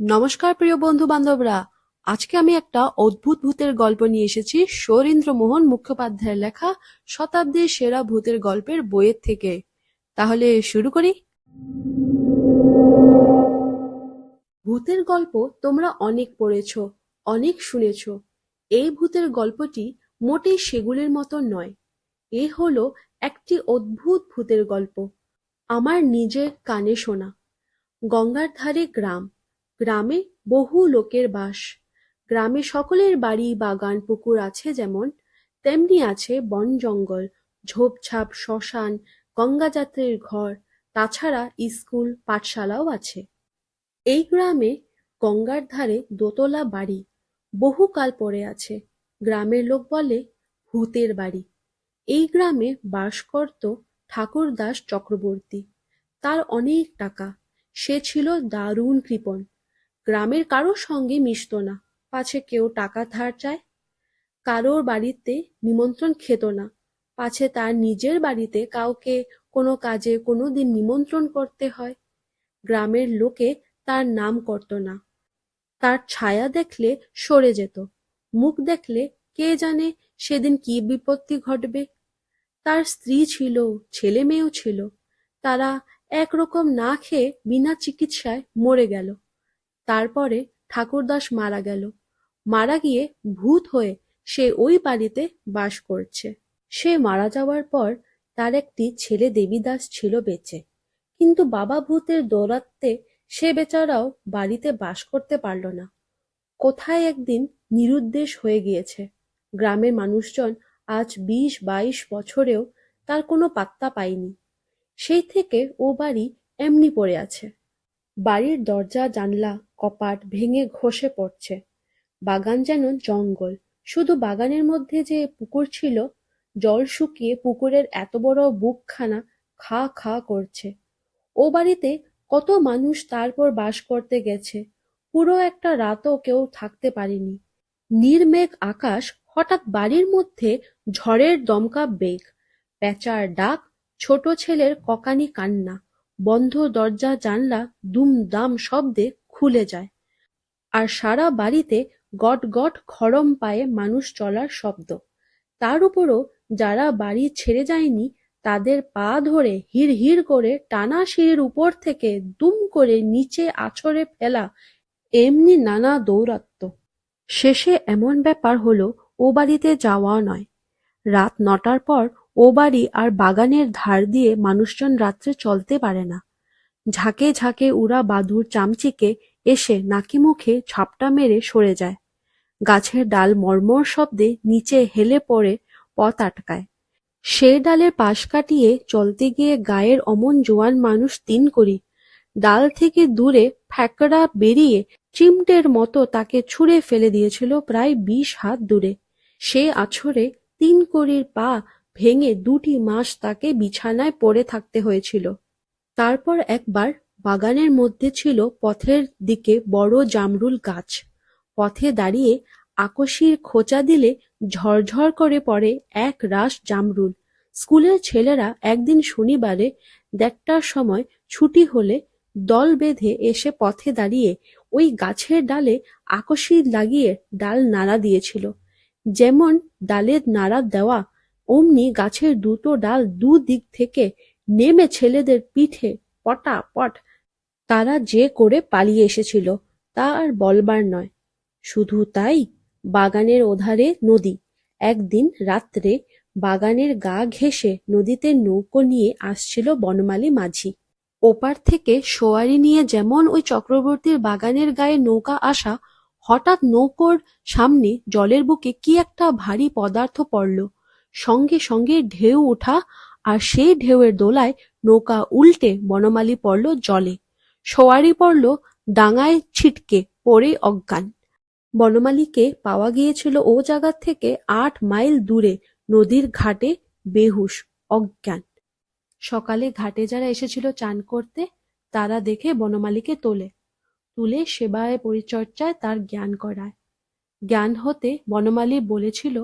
নমস্কার, প্রিয় বন্ধু বান্ধবরা আজকে আমি একটা অদ্ভুত ভূতের গল্প নিয়ে এসেছি শরীন্দ্র মোহন মুখোপাধ্যায়ের লেখা শতাব্দীর সেরা ভূতের গল্পের বইয়ের থেকে। তাহলে শুরু করি। ভূতের গল্প তোমরা অনেক পড়েছ, অনেক শুনেছ। এই ভূতের গল্পটি মোটেই সেগুলির মতো নয়। এ হলো একটি অদ্ভুত ভূতের গল্প। আমার নিজের কানে শোনা। গঙ্গার ধারে গ্রাম। গ্রামে বহু লোকের বাস। গ্রামে সকলের বাড়ি, বাগান, পুকুর আছে যেমন, তেমনি আছে বন জঙ্গল, ঝোপঝাপ, শ্মশান গঙ্গাযাত্রীর ঘর, তাছাড়া স্কুল, পাঠশালাও আছে। এই গ্রামে গঙ্গার ধারে দোতলা বাড়ি বহুকাল পরে আছে। গ্রামের লোক বলে ভূতের বাড়ি। এই গ্রামে বাস করত ঠাকুরদাস চক্রবর্তী। তার অনেক টাকা। সে ছিল দারুণ কৃপণ। গ্রামের কারোর সঙ্গে মিশত না। পাছে কেউ টাকা ধার চায়, কারোর বাড়িতে নিমন্ত্রণ খেত না। পাছে তার নিজের বাড়িতে কাউকে কোনো কাজে কোনো দিন নিমন্ত্রণ করতে হয়। গ্রামের লোকে তার নাম করত না। তার ছায়া দেখলে সরে যেত, মুখ দেখলে কে জানে সেদিন কি বিপত্তি ঘটবে। তার স্ত্রী ছিল ছেলে মেয়েও ছিল, তারা একরকম না খেয়ে বিনা চিকিৎসায় মরে গেল। তারপরে ঠাকুরদাস মারা গেল। মারা গিয়ে ভূত হয়ে সে ওই বাড়িতে বাস করছে। সে মারা যাওয়ার পর তার একটি ছেলে দেবীদাস ছিল বেঁচে। কিন্তু বাবা ভূতের দৌরাত্মে সে বেচারাও বাড়িতে বাস করতে পারল না। কোথায় একদিন নিরুদ্দেশ হয়ে গিয়েছে। গ্রামের মানুষজন আজ বিশ বাইশ বছরেও তার কোনো পাত্তা পায়নি। সেই থেকে ও বাড়ি এমনি পড়ে আছে। বাড়ির দরজা, জানলা, কপাট ভেঙে খসে পড়ছে। বাগান যেন জঙ্গল। শুধু বাগানের মধ্যে যে পুকুর ছিল, জল শুকিয়ে পুকুরের এত বড় বুকখানা খা খা করছে। ও বাড়িতে কত মানুষ তারপর বাস করতে গেছে। পুরো একটা রাতও কেউ থাকতে পারেনি। নির্মেঘ আকাশ হঠাৎ বাড়ির মধ্যে ঝড়ের দমকা বেগ। প্যাঁচার ডাক, ছোট ছেলের ককানি কান্না। বন্ধ দরজা, জানলা, দুমদাম শব্দে খুলে যায়। আর সারা বাড়িতে গট গট খড়ম পায়ে মানুষ চলার শব্দ। তার উপরও যারা বাড়ি ছেড়ে যায়নি, তাদের পা ধরে হিড় হিড় করে টানা সিঁড়ির উপর থেকে দুম করে নিচে আছড়ে ফেলা এমনি নানা দৌরাত্ম। শেষে এমন ব্যাপার হলো, ও বাড়িতে যাওয়া নয়। রাত নটার পর ও বাড়ি আর বাগানের ধার দিয়ে মানুষজন রাত্রে চলতে পারে না। ঝাঁকে ঝাঁকে উড়া বাদুর চামচিকে এসে নাকি মুখে ঝাপটা মেরে সরে যায়। গাছের ডাল মর্মর শব্দে নিচে হেলে পড়ে পথ আটকায়। সে ডালের পাশ কাটিয়ে চলতে গিয়ে গায়ের অমন জোয়ান মানুষ তিন করি। ডাল থেকে দূরে ফ্যাকড়া বেরিয়ে চিমটের মতো তাকে ছুঁড়ে ফেলে দিয়েছিল প্রায় বিশ হাত দূরে। সে আছড়ে তিন কড়ির পা ভেঙে দুটি মাস তাকে বিছানায় পড়ে থাকতে হয়েছিল। তারপর একবার বাগানের মধ্যে ছিল পথের দিকে বড় জামরুল গাছ। পথে দাঁড়িয়ে আকশির খোঁচা দিলে ঝরঝর করে পড়ে এক রাশ জামরুল। স্কুলের ছেলেরা একদিন শনিবারে দেড়টার সময় ছুটি হলে দল বেঁধে এসে পথে দাঁড়িয়ে ওই গাছের ডালে আকশি লাগিয়ে ডাল নাড়া দিয়েছিল। যেমন ডালের নাড়া দেওয়া অমনি গাছের দুটো ডাল দু দিক থেকে নেমে ছেলেদের পিঠে পটাপট তারা যে করে পালিয়ে এসেছিল, তা আর বলবার নয়। শুধু তাই বাগানের ওধারে নদী। একদিন রাত্রে বাগানের গা ঘেঁষে নদীতে নৌকো নিয়ে আসছিল বনমালী মাঝি। ওপার থেকে সোয়ারি নিয়ে যেমন ওই চক্রবর্তীর বাগানের গায়ে নৌকা আসা, হঠাৎ নৌকোর সামনে জলের বুকে কি একটা ভারী পদার্থ পড়ল। সঙ্গে সঙ্গে ঢেউ ওঠা আর সেই ঢেউয়ের দোলায় নৌকা উল্টে বনমালী পড়ল জলে। সোয়ারি পড়ল ডাঙায় ছিটকে পড়ে অজ্ঞান। বনমালীকে পাওয়া গিয়েছিল ও জায়গা থেকে আট মাইল দূরে নদীর ঘাটে বেহুশ, অজ্ঞান। সকালে ঘাটে যারা এসেছিল চান করতে, তারা দেখে বনমালীকে তোলে। তুলে সেবায় পরিচর্যায় তার জ্ঞান করায়। জ্ঞান হতে বনমালী বলেছিল,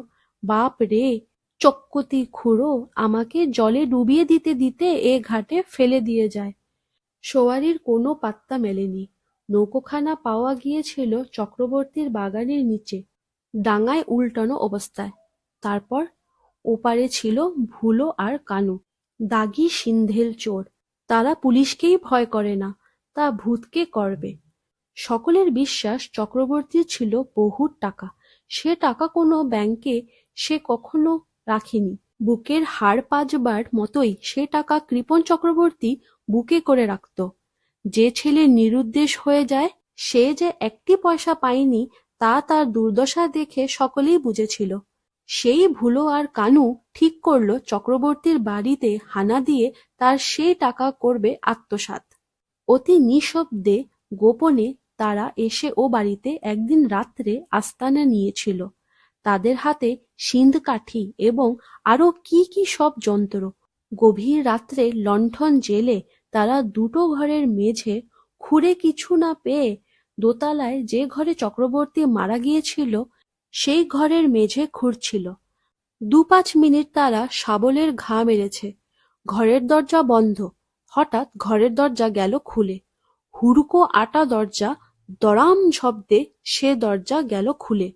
বাপ রে চক্কতি খুড়ো আমাকে জলে ডুবিয়ে দিতে দিতে এ ঘাটে ফেলে দিয়ে যায়। সোয়ারির কোনো পাত্তা মেলেনি। নৌকোখানা পাওয়া গিয়েছিল চক্রবর্তীর বাগানের নিচে, ডাঙায় উল্টানো অবস্থায়। তারপর ওপারে ছিল ভুলো আর কানু, দাগি সিন্ধেল চোর। তারা পুলিশকেই ভয় করে না, তা ভূতকে করবে। সকলের বিশ্বাস চক্রবর্তীর ছিল বহু টাকা। সে টাকা কোনো ব্যাংকে সে কখনো রাখেনি। বুকের হাড় পাজবার মতোই সে টাকা কৃপণ চক্রবর্তী বুকে করে রাখত। যে ছেলে নিরুদ্দেশ হয়ে যায়, সে যে একটি পয়সা পায়নি, তা তার দুর্দশা দেখে সকলেই বুঝেছিল। সেই ভুলো আর কানু ঠিক করল চক্রবর্তীর বাড়িতে হানা দিয়ে তার সেই টাকা করবে আত্মসাৎ। অতি নিঃশব্দে গোপনে তারা এসে ও বাড়িতে একদিন রাত্রে আস্তানা নিয়েছিল। তাদের হাতে সিন্ধ কাঠি এবং আরও কি কি সব যন্ত্র। গভীর রাত্রে লণ্ঠন জেলে তারা দুটো ঘরের মেঝে খুঁড়ে কিছু না পেয়ে দোতলায় যে ঘরে চক্রবর্তী মারা গিয়েছিল, সেই ঘরের মেঝে খুঁড়ছিল। দু পাঁচ মিনিট তারা শাবলের ঘা মেরেছে। ঘরের দরজা বন্ধ। হঠাৎ ঘরের দরজা গেল খুলে। হুড়কো আটা দরজা দড়াম শব্দে সে দরজা গেল খুলে।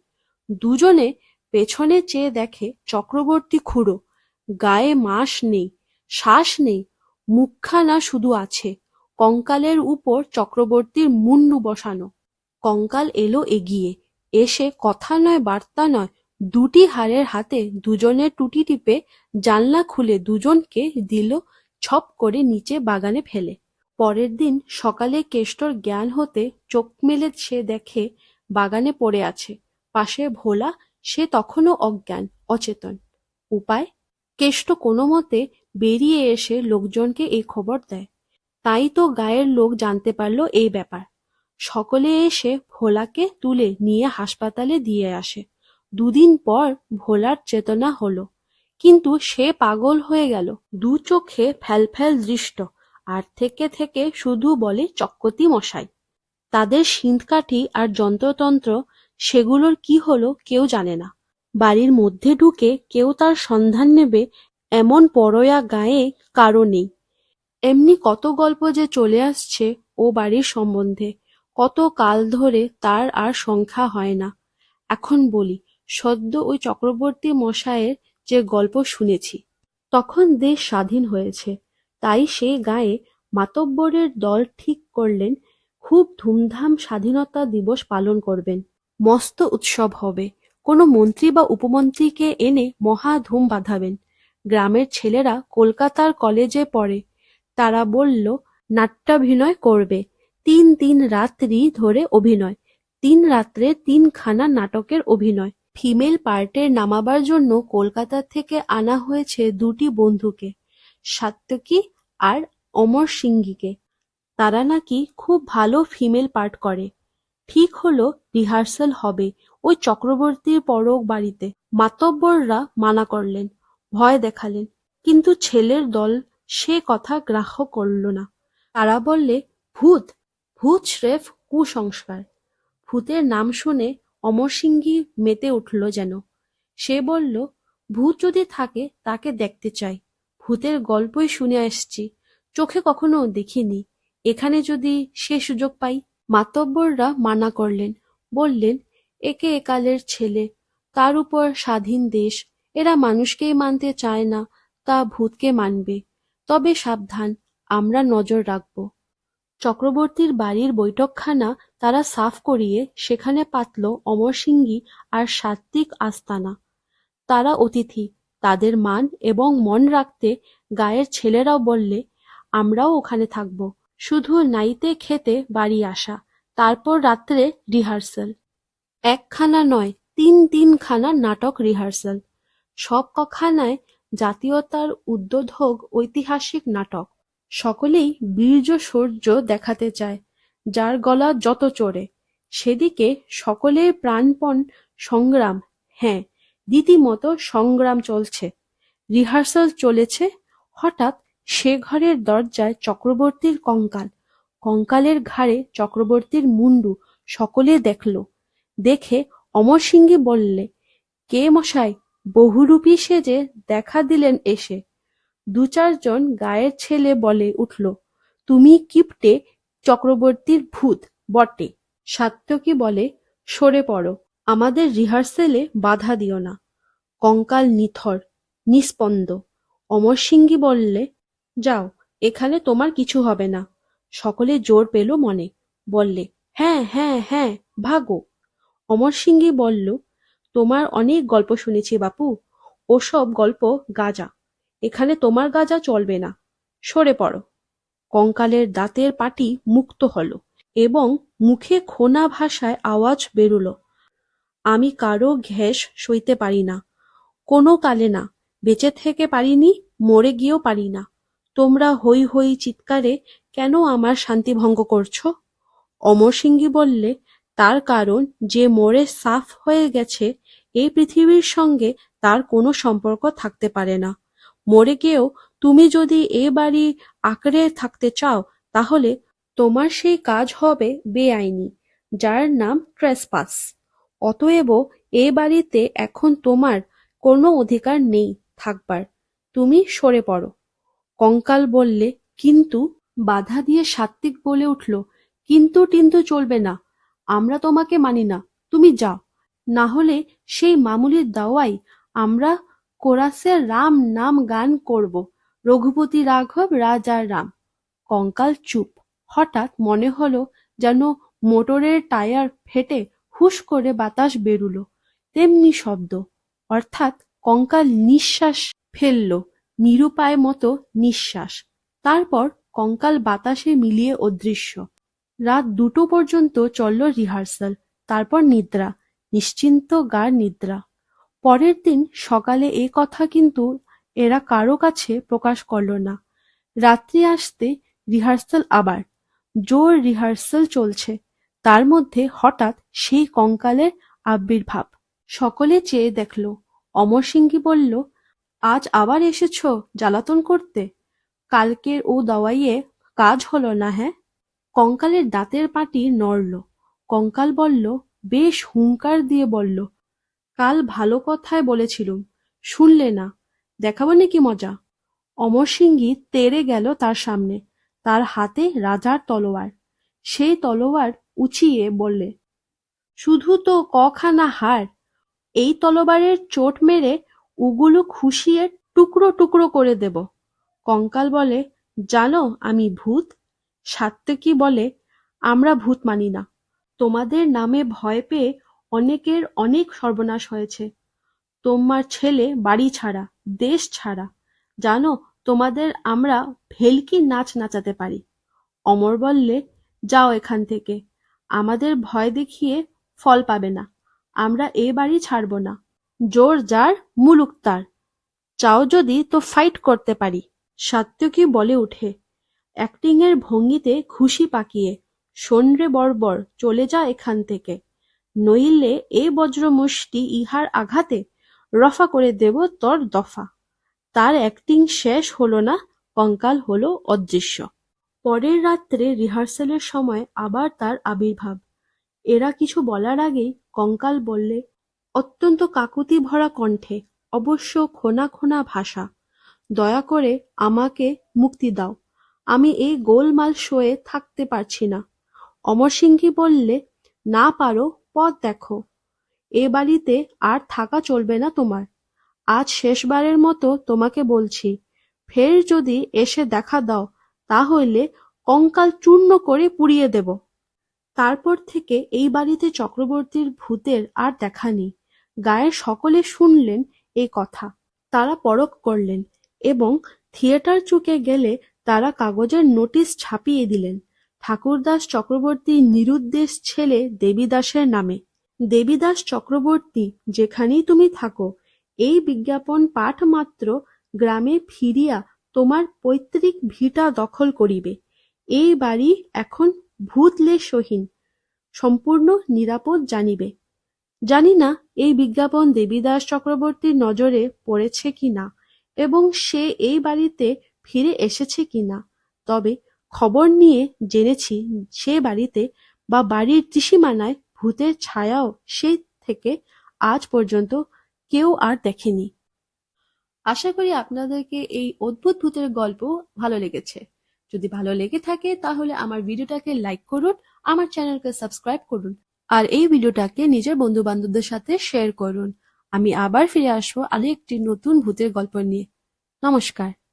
দুজনে পেছনে চেয়ে দেখে চক্রবর্তী খুড়ো, গায়ে মাস নেই, শ্বাস নেই, মুখখানা শুধু আছে, কঙ্কালের উপর চক্রবর্তীর মুন্ডু বসানো। কঙ্কাল এলো এগিয়ে, এসে কথা নয়, বার্তা নয়, দুটি হাড়ের হাতে দুজনের টুটি টিপে জানলা খুলে দুজনকে দিল, ছপ করে নিচে বাগানে ফেলে। পরের দিন সকালে কেষ্টর জ্ঞান হতে চোখ মেলে সে দেখে বাগানে পড়ে আছে। পাশে ভোলা, সে তখনও অজ্ঞান, অচেতন। উপায়? কেষ্ট কোনো মতে বেরিয়ে এসে লোকজনকে এই খবর দেয়। তাই তো গায়ের লোক জানতে পারল এই ব্যাপার। সকলে এসে ভোলাকে তুলে নিয়ে হাসপাতালে দিয়ে আসে। দুদিন পর ভোলার চেতনা হলো। কিন্তু সে পাগল হয়ে গেল। দু চোখে ফ্যালফ্যাল দৃষ্ট, আর থেকে থেকে শুধু বলে চক্কতি মশাই। তাদের সিঁধকাঠি আর যন্ত্রতন্ত্র সেগুলোর কি হলো কেউ জানে না। বাড়ির মধ্যে ঢুকে কেউ তার সন্ধান নেবে এমন পরয়া গায়ে কারও নেই। এমনি কত গল্প যে চলে আসছে ও বাড়ির সম্বন্ধে, কত কাল ধরে তার আর সংখ্যা হয় না। এখন বলি, সদ্য ওই চক্রবর্তী মশায়ের যে গল্প শুনেছি, তখন দেশ স্বাধীন হয়েছে, তাই সে গায়ে মাতব্বরের দল ঠিক করলেন, খুব ধুমধাম স্বাধীনতা দিবস পালন করবেন। মস্ত উৎসব হবে। কোনো মন্ত্রী বা উপমন্ত্রীকে এনে মহা ধুম বাঁধাবেন। গ্রামের ছেলেরা কলকাতার কলেজে পড়ে। তারা বলল, নাট্যাভিনয় করবে। তিন তিন রাত্রি ধরে অভিনয়। তিন রাত্রে তিনখানা নাটকের অভিনয়। ফিমেল পার্টের নামাবার জন্য কলকাতা থেকে আনা হয়েছে দুটি বন্ধুকে সাত্যকী আর অমর সিংহীকে। তারা নাকি খুব ভালো ফিমেল পার্ট করে। ঠিক হলো রিহার্সাল হবে ওই চক্রবর্তীর পরক বাড়িতে। মাতব্বররা মানা করলেন, ভয় দেখালেন, কিন্তু ছেলের দল সে কথা গ্রাহ্য করল না। তারা বললে, ভূত ভূত স্রেফ কুসংস্কার। ভূতের নাম শুনে অমরসিংহী মেতে উঠল যেন। সে বলল, ভূত যদি থাকে, তাকে দেখতে চাই। ভূতের গল্পই শুনে আসছি, চোখে কখনো দেখিনি। এখানে যদি সে সুযোগ পাই মাতব্বররা মানা করলেন, বললেন, একে একালের ছেলে, তার উপর স্বাধীন দেশ, এরা মানুষকেই মানতে চায় না, তা ভূতকে মানবে। তবে সাবধান, আমরা নজর রাখব চক্রবর্তীর বাড়ির বৈঠকখানা তারা সাফ করিয়ে সেখানে পাতল অমরসিংহী আর সাত্বিক আস্তানা। তারা অতিথি, তাদের মান এবং মন রাখতে গায়ের ছেলেরাও বললে, আমরাও ওখানে থাকব। শুধু নাইতে খেতে বাড়ি আসা, তারপর রাত্রে রিহার্সাল। একখানা নয়, তিন তিনখানা নাটক রিহার্সাল। সব কখানায় জাতীয়তার উদ্বোধক ঐতিহাসিক নাটক। সকলেই বীর্য শৌর্য দেখাতে চায়, যার গলা যত চড়ে। সেদিকে সকলের প্রাণপণ সংগ্রাম হ্যাঁ রীতিমতো সংগ্রাম চলছে। রিহার্সাল চলেছে হঠাৎ সে ঘরের দরজায় চক্রবর্তীর কঙ্কাল। কঙ্কালের ঘাড়ে চক্রবর্তীর মুন্ডু সকলে দেখল। দেখে অমরসিংহী বললে, কে মশাই, বহুরূপী সেজে দেখা দিলেন এসে। দু চারজন গায়ের ছেলে বলে উঠল, তুমি কিপটে চক্রবর্তীর ভূত বটে। সাত্যকী বলে, সরে পড়ো, আমাদের রিহার্সেলে বাধা দিও না। কঙ্কাল নিথর নিস্পন্দ অমরসিংহী বললে যাও, এখানে তোমার কিছু হবে না। সকলে জোর পেল মনে, বললে হ্যাঁ হ্যাঁ হ্যাঁ ভাগো। অমরসিংহী বলল, তোমার অনেক গল্প শুনেছি বাপু, ওসব গল্প গাজা, এখানে তোমার গাজা চলবে না। সরে পড়ো। কঙ্কালের দাঁতের পাটি মুক্ত হলো এবং মুখে খোনা ভাষায় আওয়াজ বেরুলো, আমি কারও ঘ্যাস সইতে পারি না, কোনো কালে না, বেঁচে থেকে পারিনি, মরে গিয়েও পারি না। তোমরা হই হই চিৎকারে কেন আমার শান্তি ভঙ্গ করছ? অমরসিংহী বললে, তার কারণ যে মরে সাফ হয়ে গেছে, এই পৃথিবীর সঙ্গে তার কোনো সম্পর্ক থাকতে পারে না। মরে গিয়েও তুমি যদি এ বাড়ি আঁকড়ে থাকতে চাও, তাহলে তোমার সেই কাজ হবে বেআইনি, যার নাম ট্রেসপাস অতএব এ বাড়িতে এখন তোমার কোনো অধিকার নেই থাকবার। তুমি সরে পড়ো। কঙ্কাল বললে, কিন্তু বাধা দিয়ে সাত্বিক বলে উঠল, কিন্তু টিন্তু চলবে না, আমরা তোমাকে মানি না, তুমি যাও। না হলে সেই মামুলির দাওয়াই আমরা কোরাসের রাম নাম গান করব, রঘুপতি রাঘব, রাজা রাম। কঙ্কাল চুপ। হঠাৎ মনে হলো যেন মোটরের টায়ার ফেটে হুশ করে বাতাস বেরুলো, তেমনি শব্দ। অর্থাৎ কঙ্কাল নিঃশ্বাস ফেলল। নিরুপায় মতো নিঃশ্বাস। তারপর কঙ্কাল বাতাসে মিলিয়ে অদৃশ্য। রাত দুটো পর্যন্ত চলল রিহার্সাল, তারপর নিদ্রা, নিশ্চিন্ত গার নিদ্রা। পরের দিন সকালে এ কথা কিন্তু এরা কারও কাছে প্রকাশ করল না। রাত্রি আসতে রিহার্সাল আবার, জোর রিহার্সাল চলছে। তার মধ্যে হঠাৎ সেই কঙ্কালের আবির্ভাব। সকলে চেয়ে দেখল, অমরসিংহী বলল আজ আবার এসেছ জ্বালাতন করতে? কালকের ও দাওয়াইয়ে কাজ হলো না হ্যাঁ? কঙ্কালের দাঁতের পাটি নড়ল। কঙ্কাল বলল, বেশ হুঙ্কার দিয়ে বলল। কাল ভালো কথায় বলেছিলুম। শুনলে না। দেখাবো নাকি মজা? অমরসিংহী তেড়ে গেল তার সামনে। তার হাতে রাজার তলোয়ার। সেই তলোয়ার উঁচিয়ে বললে, শুধু তো কখানা হার এই তলোয়ারের চোট মেরে উগুলো খুশিয়ে টুকরো টুকরো করে দেব। কঙ্কাল বলে, জানো, আমি ভূত? সাত্যকী বলে, আমরা ভূত মানি না। তোমাদের নামে ভয় পেয়ে অনেকের অনেক সর্বনাশ হয়েছে। তোমার ছেলে বাড়ি ছাড়া, দেশ ছাড়া। জানো, তোমাদের আমরা ভেলকি নাচ নাচাতে পারি। অমর বললে, যাও এখান থেকে। আমাদের ভয় দেখিয়ে ফল পাবে না। আমরা এ বাড়ি ছাড়ব না। জোর যার মুলুক তার। চাও যদি তো ফাইট করতে পারি। সাত্যকী বলে উঠে অ্যাক্টিং এর ভঙ্গিতে খুশি পাকিয়ে শোন বর্বর চলে যা এখান থেকে। নইলে এ বজ্রমুষ্টি ইহার আঘাতে রফা করে দেব তোর দফা। তার অ্যাক্টিং শেষ হলো না, কঙ্কাল হলো অদৃশ্য। পরের রাত্রে রিহার্সালের সময় আবার তার আবির্ভাব। এরা কিছু বলার আগেই কঙ্কাল বললে অত্যন্ত কাকুতি ভরা কণ্ঠে, অবশ্য খোনা খোনা ভাষা, দয়া করে আমাকে মুক্তি দাও, আমি এই গোলমাল শোয়ে থাকতে পারছি না। অমরসিংহী বললে, না পারো, পথ দেখো, এ বাড়িতে আর থাকা চলবে না তোমার। আজ শেষবারের মতো তোমাকে বলছি, ফের যদি এসে দেখা দাও, তাহলে কঙ্কাল চূর্ণ করে পুড়িয়ে দেব। তারপর থেকে এই বাড়িতে চক্রবর্তীর ভূতের আর দেখা নেই। গায়ের সকলে শুনলেন এই কথা। তারা পরখ করলেন এবং থিয়েটার চুকে গেলে তারা কাগজের নোটিশ ছাপিয়ে দিলেন। ঠাকুরদাস চক্রবর্তীর নিরুদ্দেশ ছেলে দেবীদাসের নামে। দেবীদাস চক্রবর্তী, যেখানেই তুমি থাকো, এই বিজ্ঞাপন পাঠ মাত্র গ্রামে ফিরিয়া তোমার পৈতৃক ভিটা দখল করিবে। এই বাড়ি এখন ভূতলেশহীন সম্পূর্ণ নিরাপদ জানিবে। জানি না এই বিজ্ঞাপন দেবীদাস চক্রবর্তীর নজরে পড়েছে কিনা এবং সে এই বাড়িতে ফিরে এসেছে কিনা। তবে খবর নিয়ে জেনেছি সে বাড়িতে বা বাড়ির ত্রিসীমানায় ভূতের ছায়াও সেই থেকে আজ পর্যন্ত কেউ আর দেখেনি। আশা করি আপনাদেরকে এই অদ্ভুত ভূতের গল্প ভালো লেগেছে। যদি ভালো লেগে থাকে তাহলে আমার ভিডিওটাকে লাইক করুন, আমার চ্যানেলকে সাবস্ক্রাইব করুন। আর এই ভিডিওটাকে নিজের বন্ধু বান্ধবদের সাথে শেয়ার করুন। আমি আবার ফিরে আসব আরেকটি একটি নতুন ভূতের গল্প নিয়ে। নমস্কার।